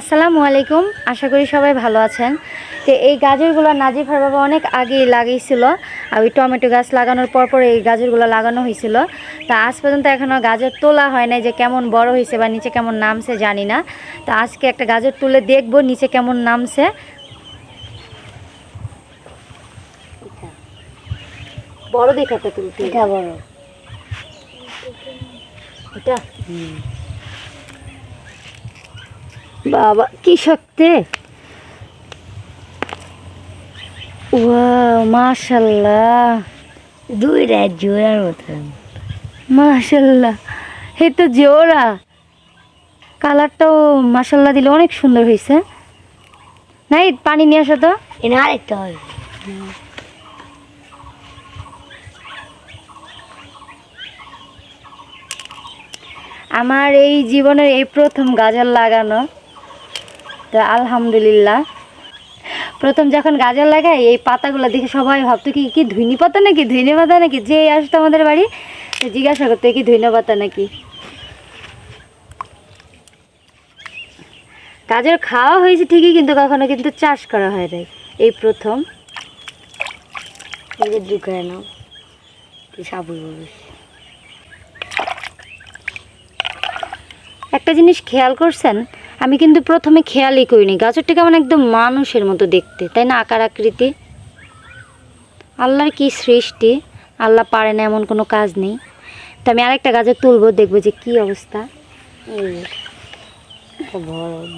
আসসালামু আলাইকুম। আশা করি সবাই ভালো আছেন। তো এই গাজরগুলো নাজিফার বাবা অনেক আগেই লাগিয়েছিল। আর ওই টমেটো গাছ লাগানোর পর পর এই গাজরগুলো লাগানো হয়েছিল। তা আজ পর্যন্ত এখনও গাজর তোলা হয় নাই যে কেমন বড় হয়েছে বা নিচে কেমন নামছে জানি না। তো আজকে একটা গাজর তুলে দেখব নিচে কেমন নামছে। বড় দেখে একটা তুলতে এটা বড়। এটা? বাবা কি শক্তি? ওয়াও মাশাল্লাহ। দুই রাত জোড়ার মতন। মাশাল্লাহ এই তো জোড়া। কালারটাও মাশাল্লাহ দিলে অনেক সুন্দর হয়েছে। নাই পানি নিয়ে আসো তো। এনে আরেকটা আমার এই জীবনের এই প্রথম গাজর লাগানো। তো আলহামদুলিল্লাহ। প্রথম যখন গাজর লাগাই, এই পাতাগুলো দেখে সবাই ভাবতো, কি কি ধুইনি পাতা নাকি? ধুইনি পাতা নাকি? যে আসতো আমাদের বাড়ি জিজ্ঞাসা করতো কি ধুইনি পাতা নাকি? গাজর খাওয়া হয়েছে ঠিকই, কিন্তু কখনো কিন্তু চাষ করা হয় নাই। এই প্রথম। ঢুকায় একটা জিনিস খেয়াল করছেন আমি কিন্তু প্রথমে খেয়ালই করিনি। গাজরটা কেমন একদম মানুষের মতো দেখতে, তাই না, আকার আকৃতি? আল্লাহর কি সৃষ্টি? আল্লাহ পারে না এমন কোনো কাজ নেই। তো আমি আরেকটা গাজর তুলবো, দেখব যে কি অবস্থা।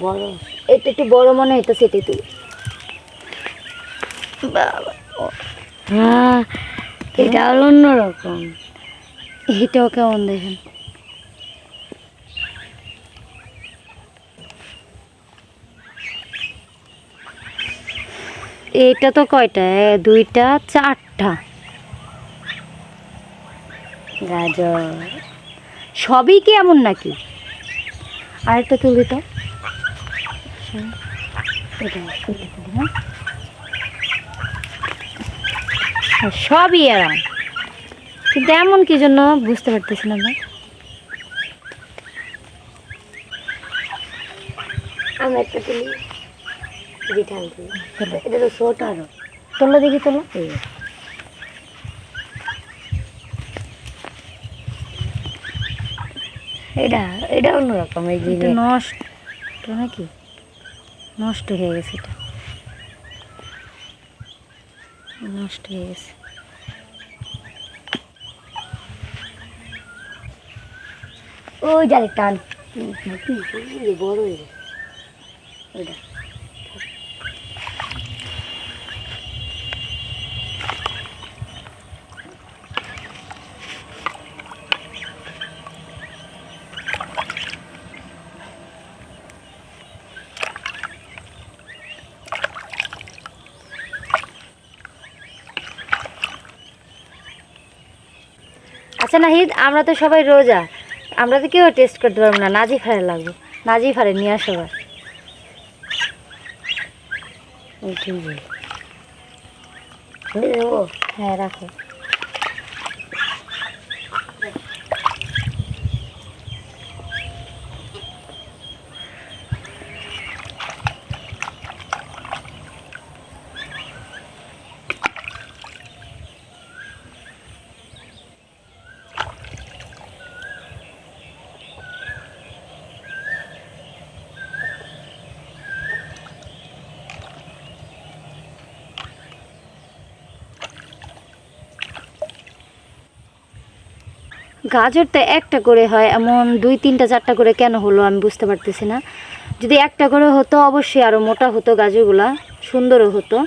বড় এটা একটু বড় মনে হইতো সেটাই তুল। এটা অন্যরকম। এটাও কেমন দেখেন? এটা তো কয়টা? দুইটা, চারটা। গাজর। সবই কি এমন নাকি? আরেকটা তুলি তো হ্যাঁ? সবই এরম। কিন্তু এমন কি জন্য? বুঝতে পারতেছি না আমি একটা তুলি। এটা তো ছোট। আরও তোলো দেখি তোলো। এই। এটা এটা অন্যরকম এই যে। নষ্ট নাকি? নষ্ট হয়ে গেছে এটা। নষ্ট হয়ে গেছে। ওই জালে টান বড় ওইটা। আচ্ছা নাহিদ আমরা তো সবাই রোজা। আমরা তো কেউ টেস্ট করতে পারব না। নাজি ফারে লাগবে। নাজি ফারে নিয়ে আসো হ্যাঁ রাখো। গাজর তো একটা করে হয়, এমন দুই, তিনটা, চারটা করে কেন হলো আমি বুঝতে পারতেছি না। যদি একটা করে হতো, অবশ্যই আরও মোটা হতো গাজরগুলা, সুন্দরও হতো।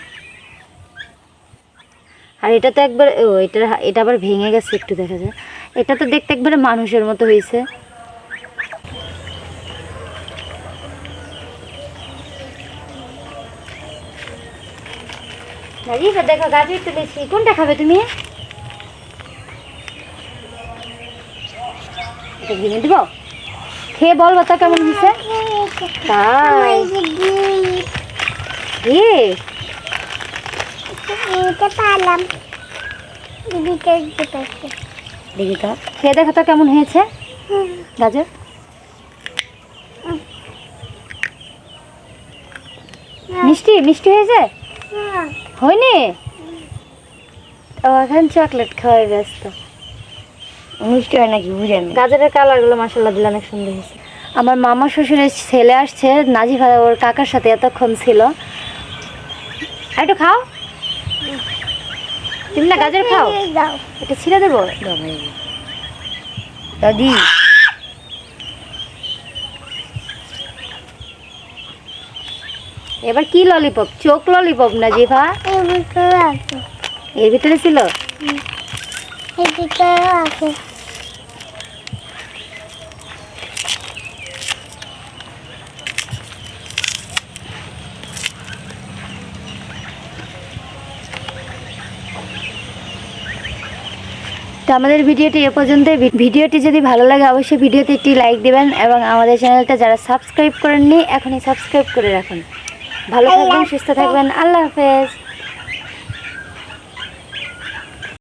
আর এটা তো একবার, ও এটা এটা আবার ভেঙে গেছে একটু দেখা যায়। এটা তো দেখতে একবারে মানুষের মতো হয়েছে দেখো গাজর তুলেছি কোনটা খাবে তুমি? দিব খেয়ে বলব তো কেমন হয়েছে? খেয়ে দেখো তো কেমন হয়েছে? গাজর? মিষ্টি মিষ্টি হয়েছে? হয়নি? ও, এখন চকলেট খাওয়াই ব্যস্ত। মিষ্টি হয় নাকি বুঝেন গাজরের কালারগুলো মাসাল্লাহ দিলে অনেক সুন্দর হয়েছে। আমার মামা শ্বশুরের ছেলে আসছে নাজিফা ওর কাকার সাথে এতক্ষণ ছিল। একটু খাও। তুমি না গাজর খাও? এটা ছিঁড়ে দেবো? দাদি। এবার কি ললিপপ চোখ ললিপপ না জিভা? এর ভিতরে ছিল? এই ভিতরে আছে। তো আমাদের ভিডিওটি এ পর্যন্ত ভিডিওটি যদি ভালো লাগে, অবশ্যই ভিডিওতে একটি লাইক দেবেন এবং আমাদের চ্যানেলটা যারা সাবস্ক্রাইব করেননি, এখনই সাবস্ক্রাইব করে রাখুন। ভালো থাকবেন, সুস্থ থাকবেন। আল্লাহ হাফেজ।